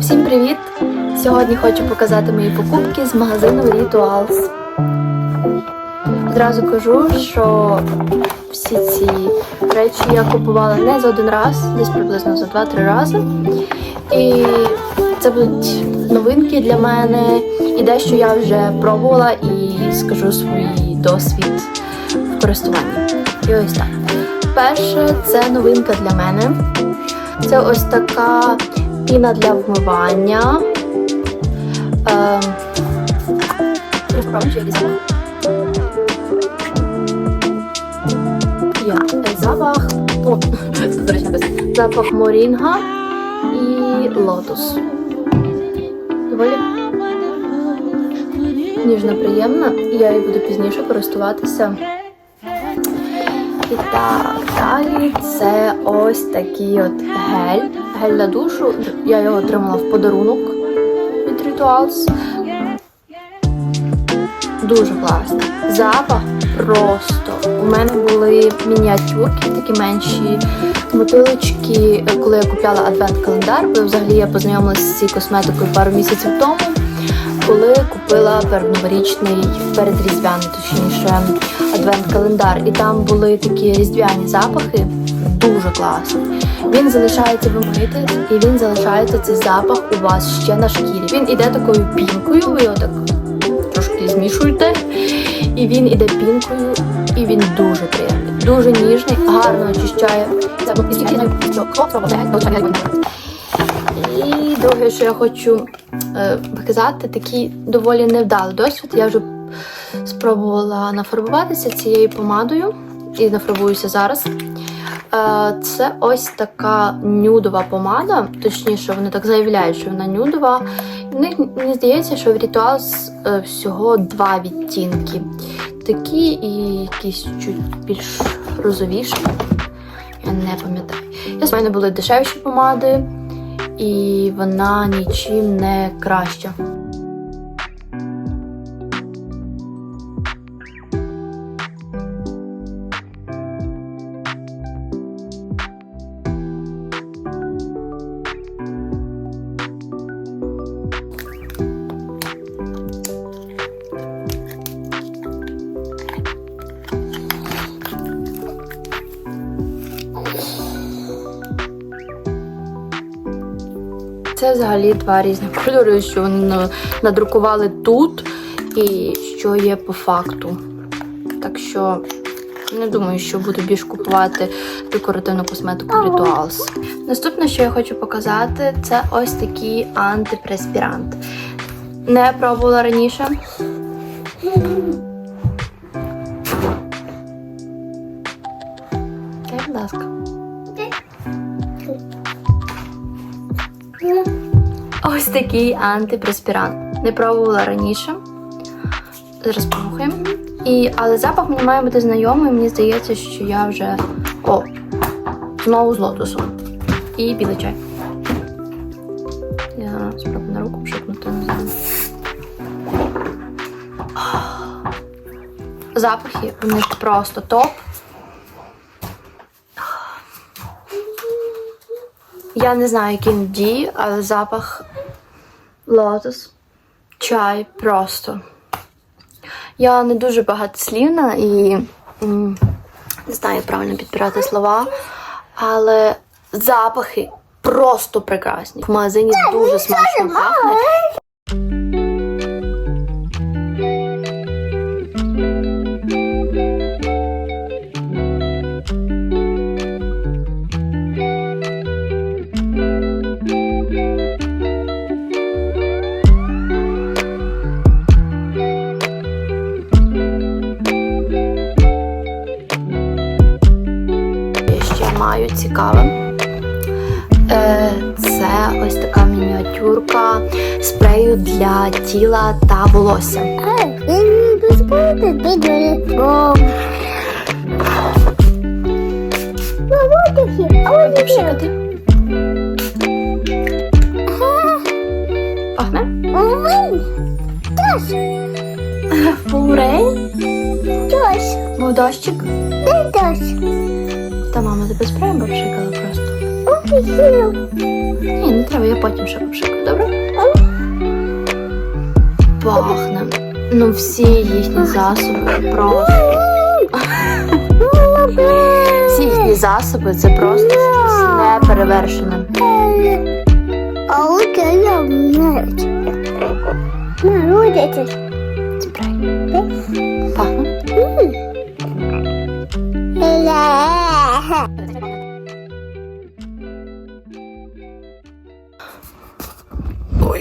Всім привіт! Сьогодні хочу показати мої покупки з магазину Rituals. Одразу кажу, що всі ці речі я купувала не за один раз, десь приблизно за 2-3 рази. І це будуть новинки для мене і дещо я вже пробувала і скажу свій досвід в користуванні. І ось так. Перше, це новинка для мене. Це ось така піна для вмивання. Ем, запах. Запах. Морінга і лотос. Доволі ніжно приємна. Я її буду пізніше користуватися. Так, далі це ось такий от гель. Гель для душу. Я його отримала в подарунок від Rituals. Дуже класний. Запах просто. У мене були мініатюрки, такі менші мотилочки, коли я купляла адвент-календар, бо взагалі я познайомилася з цією косметикою пару місяців тому, коли купила передноворічний, передріздвяний, точніше, адвент-календар. І там були такі різдвяні запахи, дуже класні. Він залишається вимити, і він залишається цей запах у вас ще на шкірі. Він іде такою пінкою, ви його так трошки змішуєте, і він іде пінкою, і він дуже приємний, дуже ніжний, гарно очищає. І друге, що я хочу показати, такий доволі невдалий досвід. Я вже спробувала нафарбуватися цією помадою і нафарбуюся зараз. Е, Це ось така нюдова помада, точніше, вони так заявляють, що вона нюдова. В мені здається, що в Rituals е, всього два відтінки. Такі і якісь чуть більш розовіші. Я не пам'ятаю. Я в мене були дешевші помади, і вона нічим не краща. Це взагалі два різні кольори, що вони надрукували тут і що є по факту. Так що не думаю, що буду більш купувати декоративну косметику Rituals. Наступне, що я хочу показати, це ось такий антипреспірант. Не пробувала раніше. Такий антипреспірант. Не пробувала раніше. Зараз понюхаємо. І, але запах мені має бути знайомий. Мені здається, що я вже. О! Знову з лотосом. І білий чай. Я спробую на руку пшикнути, не знаю. Запахи у них просто топ. Я не знаю, який він діє, але запах лотос, чай просто. Я не дуже багатослівна і не знаю, як правильно підбирати слова, але запахи просто прекрасні. В магазині дуже смачно пахне. Цікаве. Е, Це ось така мініатюрка спрею для тіла та волосся. Пшикати. Пахне? Був дощик? Та мама тебе спреєм попшикала просто. Ні, не треба, я потім ще попшикаю, добре? Пахне. Ну, всі їхні засоби просто. Всі їхні засоби це просто щось неперевершене. Пахне.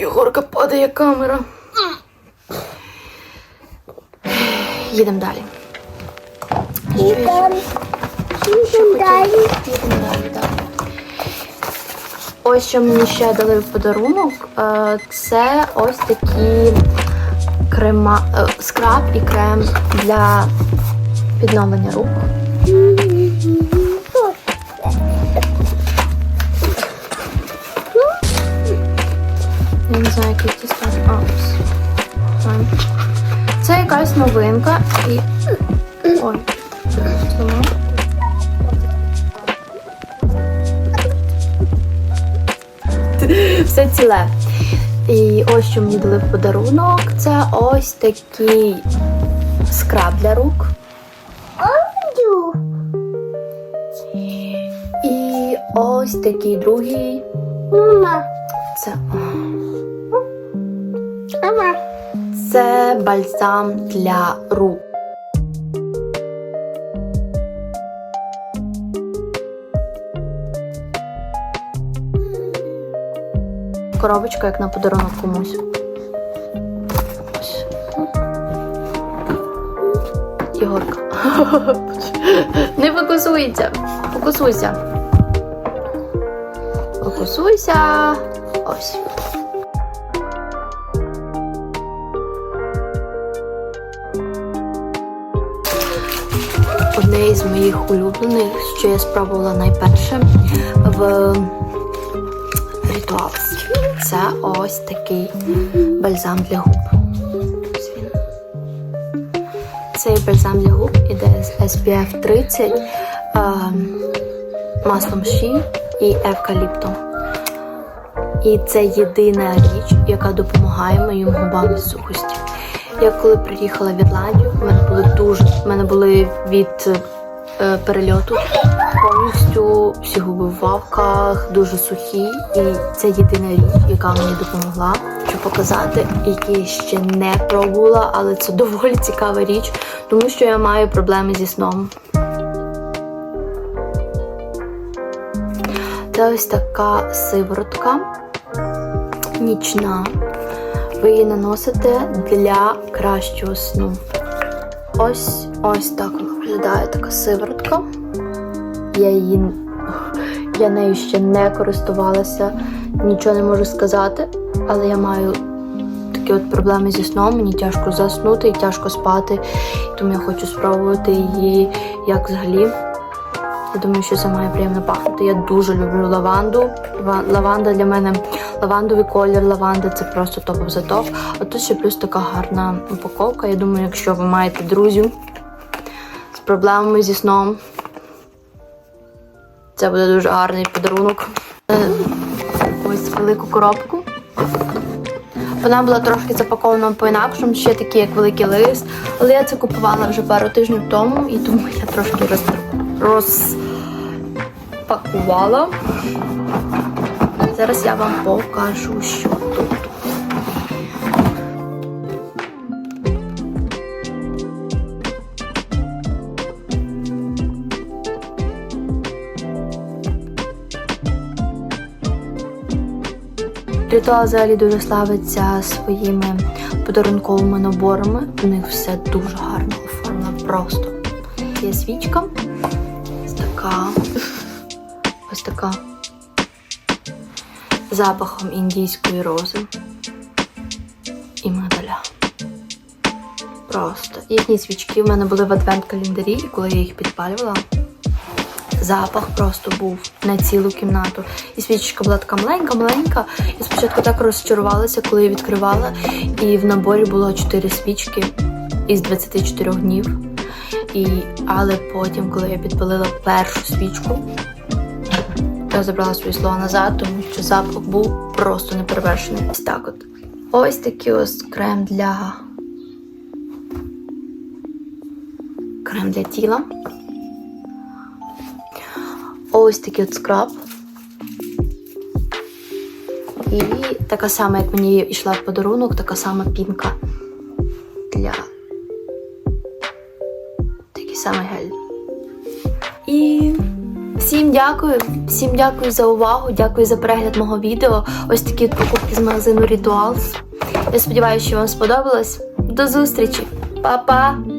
Єгорка падає камера. Їдемо далі. Їдемо далі, так. Ось що мені ще дали в подарунок. е, Це ось такі крема, е, скраб і крем для відновлення рук. Я не знаю, який. А, ось. Це якась новинка і. Ой. Все ціле. І ось що мені дали в подарунок. Це ось такий скраб для рук. І ось такий другий. Це. Це бальзам для рук. Коробочка як на подарунок комусь. Ігорка. Не фокусується. Фокусуйся. Фокусуйся. Ось. Одне із моїх улюблених, що я спробувала найперше в ритуал. Це ось такий бальзам для губ. Цей бальзам для губ іде з SPF 30, е, маслом ші і евкаліптом. І це єдина річ, яка допомагає моїм губам від сухості. Я коли приїхала в Ірландію, в мене були дуже в мене були від е, перельоту повністю всі губи в вавках, дуже сухі. І це єдина річ, яка мені допомогла, щоб показати, які ще не пробувала, але це доволі цікава річ, тому що я маю проблеми зі сном. Це ось така сиворотка нічна. Ви її наносите для кращого сну. Ось ось так виглядає така сиворотка. Я її я нею ще не користувалася, нічого не можу сказати, але я маю такі от проблеми зі сном, мені тяжко заснути і тяжко спати. Тому я хочу спробувати її як взагалі. Я думаю, що це має приємно пахнути. Я дуже люблю лаванду. Лаванда для мене лавандовий колір лаванди це просто топ за топ. А тут ще плюс така гарна упаковка. Я думаю, якщо ви маєте друзів з проблемами зі сном, це буде дуже гарний подарунок. Е, Ось велику коробку. Вона була трошки запакована по-інакшому, ще такий як великий лист. Але я це купувала вже пару тижнів тому, і тому я трошки роз... розпакувала. Зараз я вам покажу, що тут. Ритуал взагалі дуже славиться своїми подарунковими наборами. У них все дуже гарно оформлено просто. Є свічка. Ось така. Ось така. Запахом індійської рози і мигдаля. Просто. Їхні свічки в мене були в адвент-календарі, і коли я їх підпалювала, запах просто був на цілу кімнату. І свічечка була така маленька-маленька. І спочатку так розчарувалася, коли я відкривала. І в наборі було 4 свічки із 24 днів. І, але потім, коли я підпалила першу свічку, я забрала свої слова назад, тому що запах був просто неперевершений. Ось так от. Ось такий ось крем для. Крем для тіла. Ось такий от скраб. І така сама, як мені йшла в подарунок, така сама пінка для такий самий гель. І всім дякую, всім дякую за увагу, дякую за перегляд мого відео. Ось такі покупки з магазину Rituals. Я сподіваюся, що вам сподобалось. До зустрічі! Па-па!